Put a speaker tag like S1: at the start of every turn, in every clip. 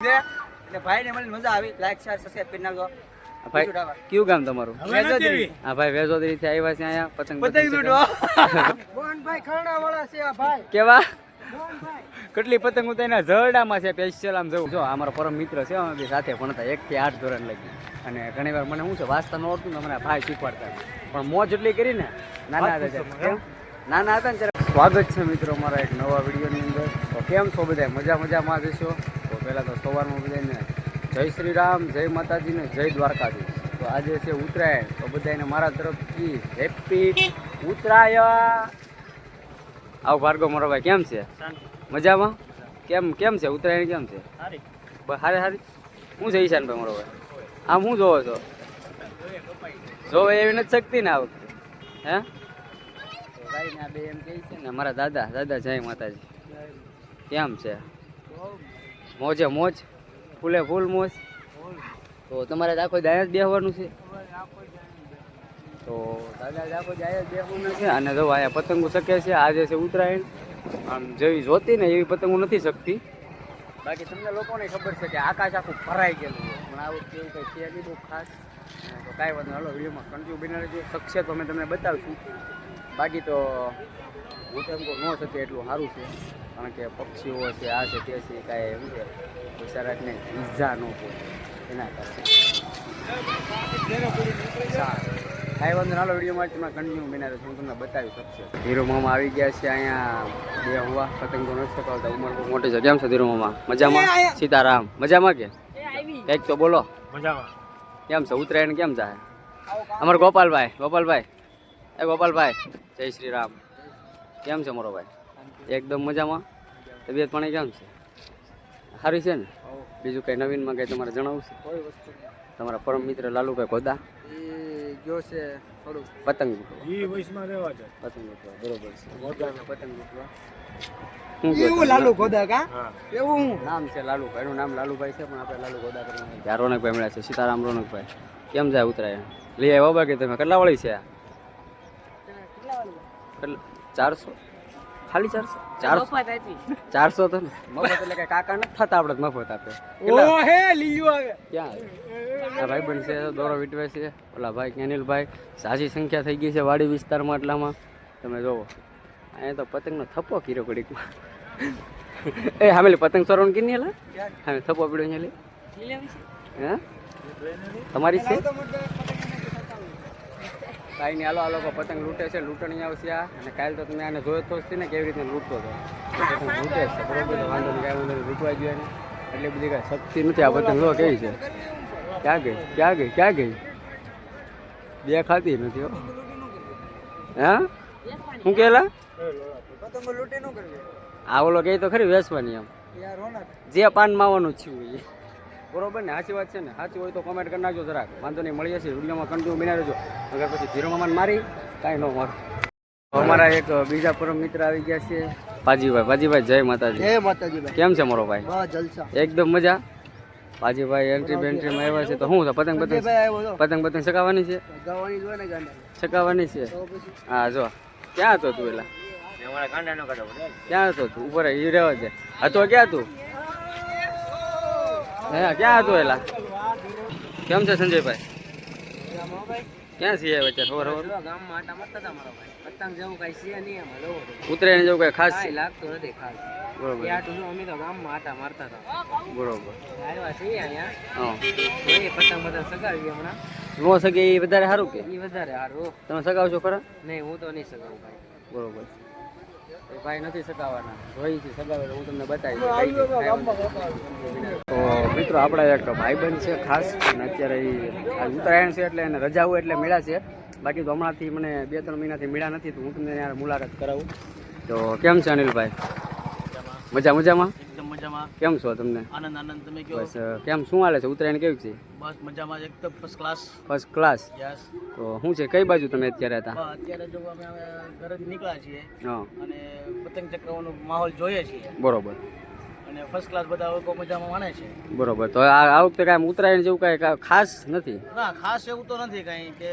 S1: છે. એટલે ભાઈને મળીને મજા આવી. લાઈક શેર સબસ્ક્રાઇબ કરી નાખજો.
S2: ભાઈ કયું ગામ તમારું?
S1: વેજોદરી.
S2: હા ભાઈ વેજોદરી થી આવ્યા છે અહીંયા પતંગ
S1: પતંગ
S2: પતંગ
S1: લૂંટવા.
S3: મોહનભાઈ વાળા છે આ ભાઈ.
S2: કેવા? કેટલી પતંગ ઉતારીને જરડામાં છે સ્પેશિયલ આમ જવું જો અમારો પરમ મિત્ર છે અમે બી સાથે ભણતા એક થી આઠ ધોરણ લગી. અને ઘણી વાર મને શું છે વાંચતા ન આવડતું ને મને ભાઈ શીખવાડતા પણ મોજ એટલી કરીને નાના હતા નાના હતા ને ત્યારે. સ્વાગત છે મિત્રો મારા એક નવા વિડીયોની અંદર. તો કેમ છો બધા? મજા મજામાં જશો પહેલાં તો સવારમાં બધાને જય શ્રી રામ જય માતાજી ને જય દ્વારકાધીશ. તો આજે છે ઉત્તરાયણ. તો બધાને મારા તરફથી હેપી ઉત્તરાયણ આવો ભાર્ગવ મારો ભાઈ કેમ છે? મજામાં? કેમ કેમ છે? ઉત્તરાયણ કેમ છે? હારે. હારી હું છે ઈશાનભાઈ મારો ભાઈ? આમ હું જોવો છો? જોવે એવી નથી શકતી ને આ વખતે હે? ભાઈ ને બે એમ કહે છે ને. મારા દાદા દાદા જય માતાજી. કેમ છે? મોજે મોજ, ફૂલે ફૂલ મોજ. તો તમારે આખો દાયા જ બેહવાનું છે. તો દાદા જ આખો દાયા જ બેહવાનું છે અને જો અહીંયા પતંગો શકે છે, આજે છે ઉત્તરાયણ. આમ જેવી જોતી ને એવી પતંગો નથી શકતી બાકી તમને લોકોને ખબર છે કે આકાશ આખું ભરાઈ ગયેલું છે. પણ આવું કેવું કંઈ છે નહીં, બહુ ખાસ. તો કાંઈ વાંધો. હાલો, વિડીયોમાં કન્ટિન્યુ બિના રહેજો શકશે તો અમે તમને બતાવીશું. બાકી તો હું તો એમ કહું ન શકે એટલું સારું છે. કારણ કે પક્ષીઓ છે આ છે તે છે કાંઈ એમ છે બિચારાને ઈજા ન પહોંચે એના કારણે. કાંઈ વાંધો નહીં. હાલો વિડીયોમાં તમને કન્ટિન્યુ બિના હું તમને બતાવી શકશે. હીરો મામા આવી ગયા છે અહીંયા બે હુવા પતંગો નથી ચકાવતા ઉંમર બહુ મોટી છે. કેમ છે ધીરો મામા? મજામાં? સીતારામ. મજામાં કે? કંઈક તો બોલો. કેમ છે? ઉત્તરાયણ કેમ છે અમાર ગોપાલભાઈ ગોપાલભાઈ. એ ગોપાલભાઈ જય શ્રી રામ. કેમ છે મારો ભાઈ? એકદમ મજામાં? તબિયત પાણી કેમ છે? સારી છે ને? બીજું કંઈ નવીનમાં કંઈ તમારે જણાવવું છે?
S1: કોઈ વસ્તુ
S2: તમારા પરમ મિત્ર લાલુભાઈ ખોદા
S1: ગયો છે થોડું
S2: પતંગ લૂંટવા.
S3: વયસમાં રહેવા છે.
S2: પતંગ લૂંટવા, બરોબર છે. પતંગ
S1: એવું
S2: કહો
S1: લાલુ ખોદા કા? એવું? હું
S2: નામ છે લાલુભાઈ એનું નામ લાલુભાઈ છે પણ આપણે લાલુ ગોદા કરીને ત્યાં રોનકભાઈ મળ્યા છે સીતારામ રોનકભાઈ. કેમ જાય ઉતરાય? લઈ આવ્યા બાબા કે તમે? કેટલા વાળી છે કેટલા ચારસો? ખાલી ચારસો? ચારસો? ચારસો તો ને? મફત એટલે કાકા નથી થતા આપણે મફત આપે?
S1: ઓ હે લીયો આવે
S2: ક્યાં? આ ભાઈ બન છે દોરો વીટવે છે. ઓલા ભાઈ કેનિલભાઈ સાજી સંખ્યા થઈ ગઈ છે વાડી વિસ્તારમાં એટલામાં તમે જોવો. અહીંયા તો પતંગનો થપ્પો કીરો ઘડીકમાં એ હામેલી પતંગ ચોરવાનું કીની હેલા હા થપ્પો પીડ્યો છે. હે? તમારી છે? કાંઈ નહીં હાલો આ લોકો પતંગ લૂંટે છે લૂંટણી આવશે આ. અને કાલ તો તમે આને જોયો તો જ ને કેવી રીતે લૂંટતો હતો. પતંગ લૂંટે છે બરોબર તો વાંધો નહીં કાંઈ વાંધો લૂંટવા જોઈએ ને એટલી બધી કાંઈ શક્તિ નથી આ પતંગ લો કેવી છે? ક્યાં ગઈ ક્યાં ગઈ ક્યાં ગઈ? દેખાતી નથી હો. હા? શું કેલા?
S1: પતંગો લૂંટી નું
S2: આ ઓલો કહે તો ખરી વેસવાની એમ. જે પાન માવાનું થયું એ બરોબર ને? સાચી વાત છે ને? સાચી હોય તો કોમેન્ટ કરી નાખજો જરાક. વાંધો નહીં મળી જશે વિડીયોમાં કન્ટિન્યુ બનાવી દેજો અગર પછી ધીરો મામાને મારી કાંઈ ન મારું. અમારા એક બીજા પરમ મિત્ર આવી ગયા છે. પાજીભાઈ પાજીભાઈ જય માતાજી.
S1: જય માતાજી
S2: કેમ છે મારો ભાઈ?
S1: જલસા.
S2: એકદમ મજા? પાજીભાઈ એન્ટ્રી બેન્ટ્રીમાં આવ્યા છે. તો શું છે પતંગ પતંગ પતંગ પતંગ ચકાવવાની છે?
S1: ગાવાની જોઈ ને ગાંડા.
S2: ચકાવવાની છે? હા જો. ક્યાં હતો તું એલા? ક્યાં હતો તું? ઉપર ઈ રહેવા દે. હતો ક્યાં તું? હે ક્યાં હતો એલા? કેમ છે સંજયભાઈ? ક્યાં છીએ વચ્ચે ખબર ખબર
S1: ગામમાં આટા મારતા હતા મારા ભાઈ પતંગ જેવું કઈ છે નહીં એમાં લો
S2: ઉતરાયણ જેવું કઈ ખાસ?
S1: લાગતું નથી ખાસ
S2: બરોબર.
S1: એ આટલું શું અમે તો ગામમાં આટા મારતા હતા
S2: બરોબર.
S1: આવ્યા છીએ અહીંયા
S2: હા.
S1: પતંગ પતંગ સગાવીએ હમણાં
S2: નો સગે એ વધારે સારું કે?
S1: એ વધારે સારું
S2: તમે સગાવશો ખરા?
S1: નહીં હું તો નહીં સગાવું ભાઈ
S2: બરોબર. ભાઈ નથી સગાવવાના. જોઈ છે સગાવે હું તમને બતાવી મિત્રો આપણા એક ભાઈબંધ છે ખાસ અને અત્યારે ઉત્તરાયણ છે એટલે એને રજા હોય એટલે મેળા છે. બાકી તો હમણાંથી મને બે ત્રણ મહિનાથી મેળા નથી તો હું તમને યાર મુલાકાત કરાવું. તો કેમ છે અનિલભાઈ? મજા મજામાં?
S4: મજામાં.
S2: કેમ છો તમને?
S4: આનંદ આનંદ. તમે
S2: બસ કેમ? શું હાલે છે? ઉત્તરાયણ કેવી છે?
S4: બસ મજામાં એકદમ first class
S2: first class
S4: yes
S2: તો શું છે? કઈ બાજુ તમે અત્યારે હતા?
S4: અત્યારે જો અમે ઘરેથી નીકળ્યા છીએ. અને પતંગ ચક્રવાનો માહોલ જોઈએ છીએ.
S2: બરોબર.
S4: અને ફર્સ્ટ ક્લાસ બધા લોકો મજામાં માણે છે.
S2: બરોબર. તો આ વખતે કાંઈ ઉત્તરાયણ જેવું કાંઈ કાંઈ ખાસ નથી?
S4: ના ખાસ એવું તો નથી કાંઈ કે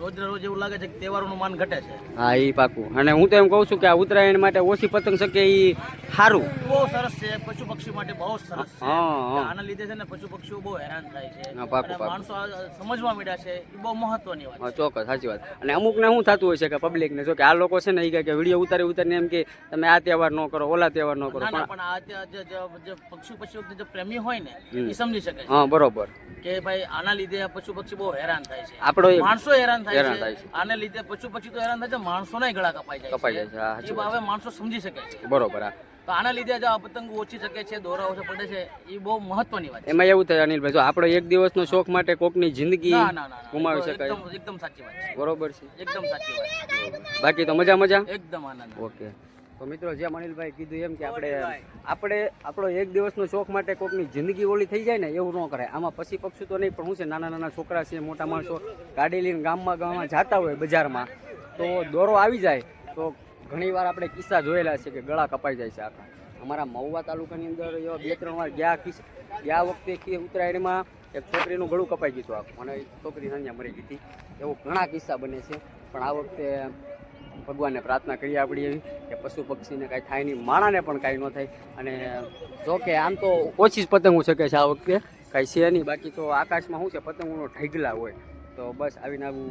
S4: અ, રોજ એવું લાગે છે કે તહેવારોનું માન ઘટે છે.
S2: હા એ પાકું. અને હું તો એમ કહું છું કે આ ઉત્તરાયણ માટે ઓછી પતંગ શકે એ સારું
S4: બહુ સરસ છે. પશુ પક્ષી માટે બહુ સરસ છે. આના લીધે છે ને પશુ પક્ષીઓ બહુ હેરાન થાય છે. અને માણસો સમજવા મળ્યા છે. એ બહુ મહત્વની વાત
S2: ચોક્કસ સાચી વાત. અને અમુક ને શું થતું હોય છે કે પબ્લિક ને જો કે આ લોકો છે ને એ કહે કે વીડિયો ઉતારી ઉતારીને એમ કે તમે આ તહેવાર ન કરો ઓલા તહેવાર ન કરો. પણ
S4: આ જે- પક્ષી પક્ષીઓ જે પ્રેમી હોય ને એ સમજી શકે
S2: હા બરોબર.
S4: કે ભાઈ આના લીધે પશુ પક્ષી બહુ હેરાન થાય છે.
S2: આપણો
S4: માણસો હેરાન થાય છે. આને લીધે પશુ પક્ષી તો હેરાન થાય છે માણસોના ગળા કપાઈ જાય
S2: કપાઈ જાય છે,
S4: હવે માણસો સમજી શકે છે.
S2: બરોબર
S4: તો આના લીધે જો આ પતંગ ઓછી શકે છે દોરા ઓછા પડે છે એ બહુ મહત્વની વાત
S2: એમાં એવું થાય અનિલભાઈ જો આપણો એક દિવસનો શોખ માટે કોકની જિંદગી
S4: ના ના ના ના.
S2: ગુમાવી શકાય.
S4: એકદમ સાચી વાત છે.
S2: બરોબર છે.
S4: એકદમ સાચી વાત છે.
S2: બાકી તો મજા મજા?
S4: એકદમ આનંદ.
S2: ઓકે. તો મિત્રો જેમ અનિલભાઈ કીધું એમ કે આપણે આપણે આપણો એક દિવસનો શોખ માટે કોકની જિંદગી ઓલી થઈ જાય ને એવું ન કરાય. આમાં પછી પક્ષી તો નહીં પણ શું છે નાના નાના છોકરા છે મોટા માણસો ગાડી લઈને ગામમાં ગામમાં જતા હોય બજારમાં તો દોરો આવી જાય તો ઘણીવાર આપણે કિસ્સા જોયેલા છે કે ગળા કપાઈ જાય છે આખા. અમારા મહુવા તાલુકાની અંદર એવા બે ત્રણ વાર ગયા કિસ્સા ગયા વખતે ઉત્તરાયણમાં એક છોકરીનું ગળું કપાઈ ગયું હતું આખું અને છોકરી સંજ્ઞા મરી ગઈ હતી. એવું ઘણા કિસ્સા બને છે પણ આ વખતે ભગવાનને પ્રાર્થના કરીએ આપણી એવી કે પશુ પક્ષીને કાંઈ થાય નહીં માણાને પણ કાંઈ ન થાય. અને જો કે આમ તો ઓછી જ પતંગો શકે છે આ વખતે કાંઈ છે નહીં. બાકી તો આકાશમાં શું છે પતંગોનો ઢગલા હોય. તો બસ આવીને આવું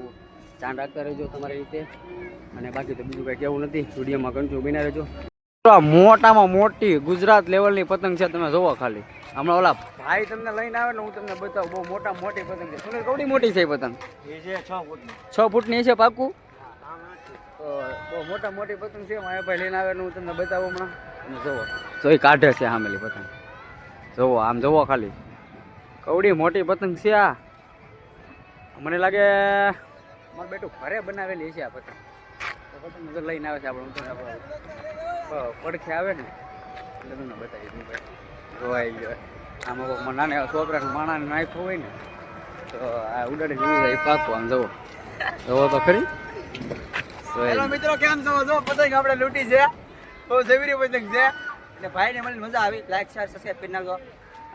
S2: ધ્યાન રાખતા રહેજો તમારી રીતે. અને બાકી તો બીજું કાંઈ કેવું નથી. સ્ટુડિયોમાં કંટ્યુ બીના રહેજો. આ મોટામાં મોટી ગુજરાત લેવલની પતંગ છે તમે જોવો ખાલી. હમણાં ઓલા ભાઈ તમને લઈને આવે ને હું તમને બતાવું બહુ મોટા મોટી પતંગ છે. સુનિલ કવડી મોટી છે પતંગ?
S3: છ ફૂટની
S2: છે પાકું? તો બહુ મોટા મોટી પતંગ છે મારા ભાઈ લઈને આવે હું તમને બતાવું હમણાં. જુઓ તો એ કાઢે છે આમેલી પતંગ. જોવો આમ જોવો ખાલી. કવડી મોટી પતંગ છે આ. મને લાગે મારું બેટું ઘરે બનાવેલી છે આ પતંગ. તો પતંગ જો લઈને આવે છે આપણે હું પડખે આવે ને. એટલે તમને બતાવી દઉં ભાઈ. જોવાઈ ગયો. આમાં કોઈ નાના છોકરા માણાને નાખ્યું હોય ને તો આ ઉડાડી લઈ જાય પાકું આમ જવો જવો તો ખરી.
S3: હેલો. મિત્રો કેમ છો? જો પતંગ આપણે લૂટી છે. બહુ સેવરી પતંગ છે. એટલે ભાઈને મળીને મજા આવી. લાઈક શેર સબસ્ક્રાઇબ કરી
S2: નાખો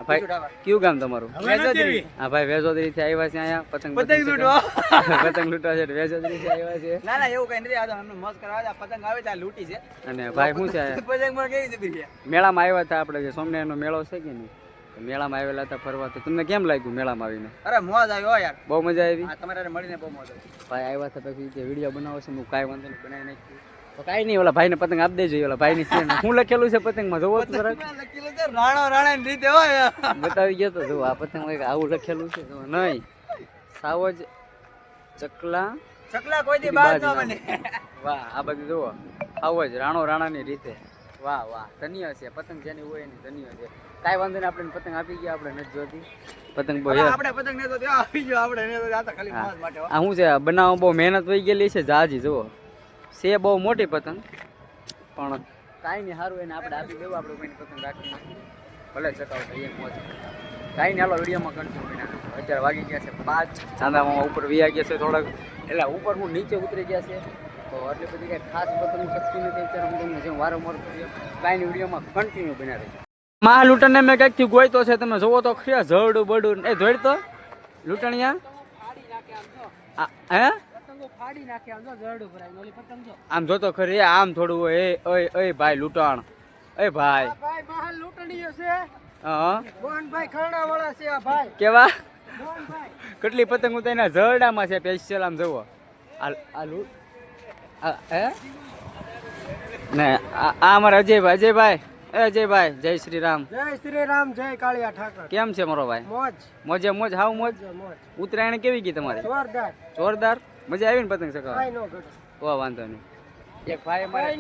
S2: ભાઈ કયું ગામ તમારું?
S3: વેજોદરી.
S2: હા ભાઈ વેજોદરી થી આવ્યા છે અહીંયા. પતંગ
S3: પતંગ લૂંટવા.
S2: પતંગ લૂટવા છે વેજોદરી થી આવ્યા છે.
S3: ના ના એવું કઈ નથી. આ તો અમને મસ્ત કરવા આવ્યા. પતંગ આવે ત્યાં લૂટી છે.
S2: અને ભાઈ શું છે?
S3: પતંગમાં કેવી જબરી છે?
S2: મેળામાં આવ્યા હતા આપણે જે નો મેળો છે કે નહીં? તો મેળામાં આવેલા હતા ફરવા. તો તમને કેમ લાગ્યું મેળામાં આવીને?
S3: અરે મોજ આવ્યો યાર.
S2: બહુ મજા આવી?
S3: તમારે મળીને બહુ મોજ આવી.
S2: ભાઈ આવ્યા હતા પછી જે વીડિયો બનાવો છે હું કાંઈ વાંધો નહીં બનાવી નાખ્યું તો કાંઈ નહીં ઓલા ભાઈને પતંગ આપી દેજો ઓલા ભાઈની છે. શું લખેલું છે પતંગમાં? જોવો તો જરાક.
S3: લખેલું છે રાણો રાણા રીતે હોય.
S2: બતાવી ગયો તો જો આ પતંગ આવું લખેલું છે જો નહીં. સાવજ ચકલા
S3: ચકલા કોઈ દી
S2: બાજ
S3: ન બને.
S2: વાહ આ બધું જુઓ. સાવજ રાણો રાણાની રીતે. વાહ વાહ. ધન્ય છે પતંગ જેની હોય એની ધન્ય છે. કાંઈ વાંધો નહીં આપણે પતંગ આપી ગયા આપણે નથી જોતી. પતંગ બહુ
S3: આપણે પતંગ ને તો આપી ગયો આપણે ને તો ખાલી માસ માટે
S2: આ શું છે બનાવવા બહુ મહેનત થઈ ગયેલી છે જાજી જુઓ. છે બહુ મોટી પતંગ પણ કાંઈ નહીં સારું એને આપણે આપી દેવું આપણે કોઈની પતંગ રાખી ભલે ચકાવતા થઈએ મોજ. કાંઈ નહીં હાલો વિડીયોમાં કન્ટિન્યુ બના અત્યારે વાગી ગયા છે પાંચ ચાંદામાં ઉપર વી ગયા છે થોડાક. એટલે ઉપર હું નીચે ઉતરી ગયા છે. તો એટલી બધી કાંઈ ખાસ પતંગ શક્તિ નથી અત્યારે હું તમને જેમ વારંવાર કાંઈ નહીં વિડીયોમાં કન્ટિન્યુ બના રહી મા લૂંટણને મેં કંઈકથી ગોયતો છે તમે જોવો તો ખરી જડું બડું. એ જોઈ તો લૂંટણિયા. હે?
S1: આમ
S2: જોતો ખરી આમ થોડું હોય એ ઓય ઓય ભાઈ લૂંટણ. એ ભાઈ. કેવા? કેટલી પતંગો તો એના જરડામાં છે પેશિયલ આમ જુઓ. આ ને આ આ અમારા અજયભાઈ અજયભાઈ. એ જય ભાઈ જય શ્રી રામ
S3: જય શ્રી રામ જય કાળિયા ઠાકર.
S2: કેમ છે મારો ભાઈ?
S3: મોજ.
S2: મોજે મોજ હાવ મોજ?
S3: મોજ
S2: ઉત્તરાયણ કેવી ગઈ તમારી?
S3: જોરદાર.
S2: જોરદાર? મજા આવી ને પતંગ ચગાવવા
S3: કોઈ
S2: વાંધો નહીં. એક ભાઈ અમારે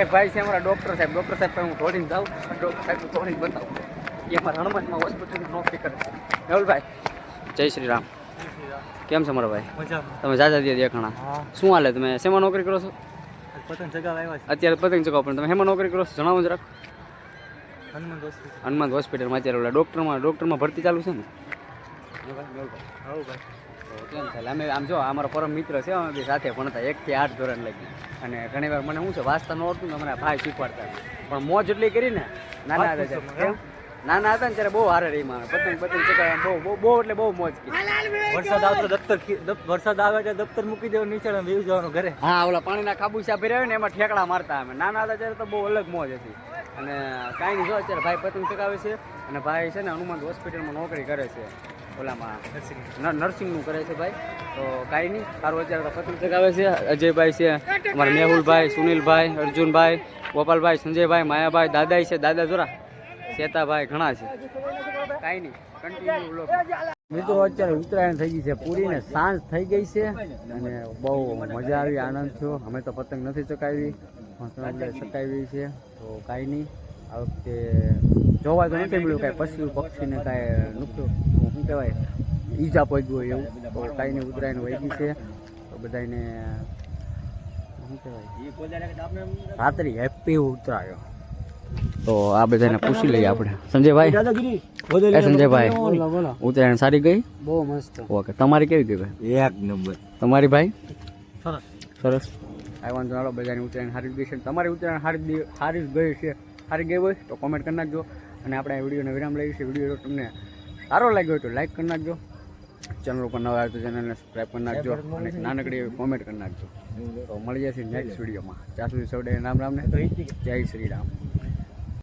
S2: એક ભાઈ. છે અમારા ડૉક્ટર સાહેબ. ડૉક્ટર સાહેબ હું થોડીને જાઉં? ડૉક્ટર સાહેબ થોડીને બતાવું. એ અમારા હનુમાનમાં હોસ્પિટલની નોકરી કરે છે. ભાઈ. જય શ્રી રામ કેમ છે મારા ભાઈ? તમે જાજા દે દેખાણા. શું હાલે? તમે શેમાં નોકરી કરો છો?
S3: પતંગ ચગાવવા આવ્યા છે.
S2: અત્યારે પતંગ ચગાવો પણ તમે શેમાં નોકરી કરો છો જણાવો જરાક.
S3: હનુમાન હોસ્પિટલ.
S2: હનુમાન હોસ્પિટલમાં અત્યારે ઓલા ડૉક્ટરમાં ડૉક્ટરમાં ભરતી ચાલુ છે ને? કેમ થાય? અમે આમ જો અમારો પરમ મિત્ર છે અમે બી સાથે ભણતા એકથી આઠ ધોરણ લગી. અને ઘણી વાર મને શું છે વાંચતા ન આવડતું ને મને ભાઈ શીખવાડતા. પણ મોજ એટલી કરી ને નાના હતા નાના હતા ને ત્યારે બહુ હારે રહી મારે પતંગ પતંગ ચકાય બહુ બહુ બહુ એટલે બહુ મોજ
S3: વરસાદ આવતો દફતર વરસાદ આવે એટલે દફતર મૂકી દેવાનું નીચે અને જવાનું ઘરે.
S2: હા ઓલા પાણીના ખાબુચા ભર્યા ને એમાં ઠેકડા મારતા અમે. નાના હતા ત્યારે તો બહુ અલગ મોજ હતી. અને કાંઈ નહીં જો અત્યારે ભાઈ પતંગ ચકાવે છે અને ભાઈ છે ને હનુમાન હોસ્પિટલમાં નોકરી કરે છે. ઓલામાં ન- નર્સિંગનું કરે છે ભાઈ. તો કાંઈ નહીં સારું અત્યારે પતંગ ચગાવે છે. અજયભાઈ છે અમારા મેહુલભાઈ સુનિલભાઈ અર્જુનભાઈ ગોપાલભાઈ સંજયભાઈ માયાભાઈ દાદાઈ છે. દાદા જોરા. શેતાભાઈ ઘણા છે. કાંઈ નહીં કન્ટિન્યુ મિત્રો, અત્યારે ઉત્તરાયણ થઈ ગઈ છે. પૂરી ને સાંજ થઈ ગઈ છે અને બહુ મજા આવી, આનંદ થયો. અમે તો પતંગ નથી ચકાવી પણ ચકાવી છે. તો કાંઈ નહીં, આ વખતે જોવા તો નથી મળ્યું કાંઈ પશુ પક્ષીને કાંઈ નુકસાન શું કહેવાય, ઈજા પહોંચ્યું હોય એવું. તો કાંઈ નહીં, ઉત્તરાયણ વહી ગઈ છે. તો બધાને શું કહેવાય, રાત્રિ હેપી ઉતરાયો તો આ બધાને પૂછી લઈએ આપણે. સંજયભાઈ? એ સંજયભાઈ ઉત્તરાયણ સારી ગઈ?
S1: બહુ મસ્ત.
S2: ઓકે તમારી કેવી ગઈ ભાઈ?
S3: એક નંબર.
S2: તમારી ભાઈ? સરસ. સરસ. આઈ વાંધો નાલો બધાની ઉત્તરાયણ સારી જ ગઈ છે. તમારી ઉત્તરાયણ સારી સારી જ ગઈ છે. સારી ગઈ હોય તો કોમેન્ટ કરી નાખજો. અને આપણે આ વિડીયોને વિરામ લઈએ છીએ. વીડિયો તમને સારો લાગ્યો હોય તો લાઈક કરી નાખજો. ચેનલ ઉપર નવા આવે તો ચેનલને સબસ્ક્રાઈબ કરી નાખજો. અને નાનકડી એવી કોમેન્ટ કરી નાખજો. તો મળી જશે નેક્સ્ટ વિડીયોમાં. ત્યાં સુધી સૌને રામ રામને જય શ્રી રામ.